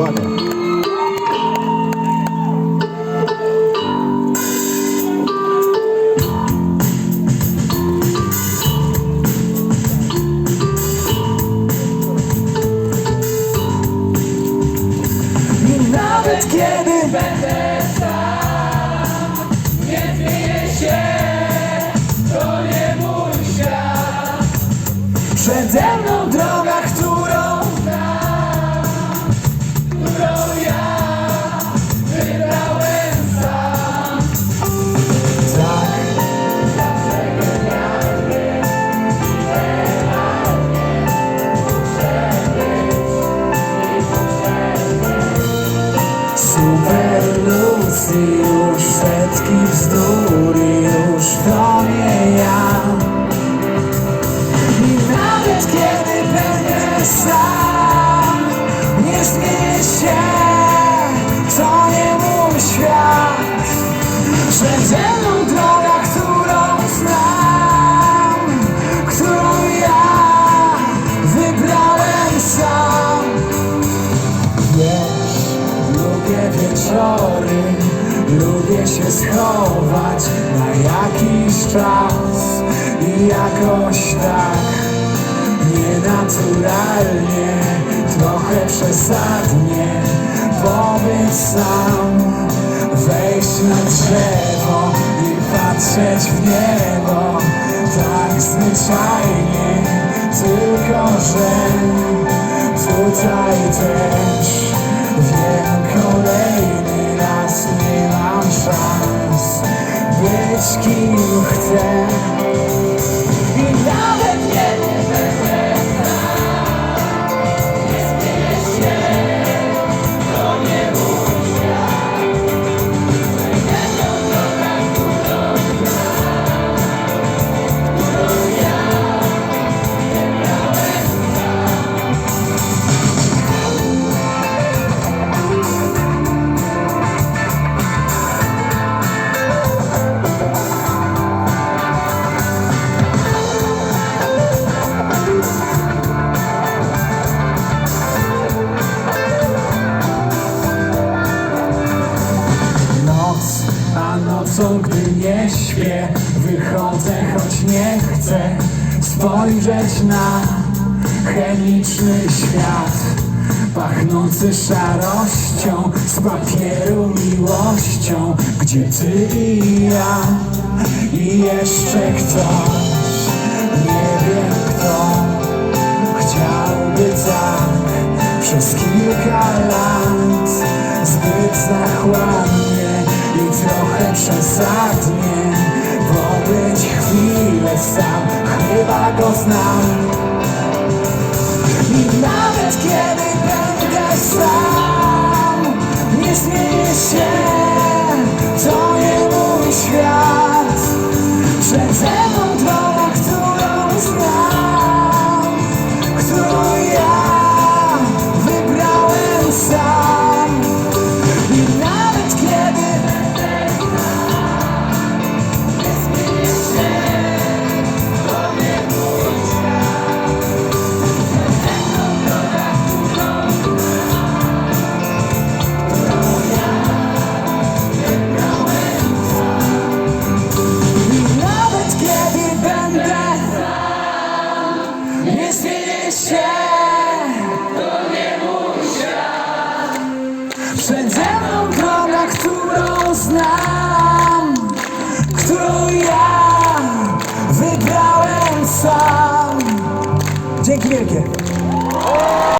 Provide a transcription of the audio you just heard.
Uwaga. Nawet kiedy będę sam Nie zmienię to nie mój Super Lucy, już setki bzdur już to nie ja wieczory, lubię się schować na jakiś czas i jakoś tak nienaturalnie, trochę przesadnie pobyć sam, wejść na drzewo i patrzeć w niebo, tak zwyczajnie, tylko że tutaj też wiem być kim chcę gdy nie śpię. Wychodzę, choć nie chcę Spojrzeć na chemiczny świat. Pachnący szarością Z papieru miłością. Gdzie ty i ja? I jeszcze ktoś? Nie wiem kto Chciałby tak przez kilka lat Zbyt zachłannie i trochę przesadnie Pobyć chwilę sam, chyba go znam. I nawet kiedy będę sam Nie zmienię się, ja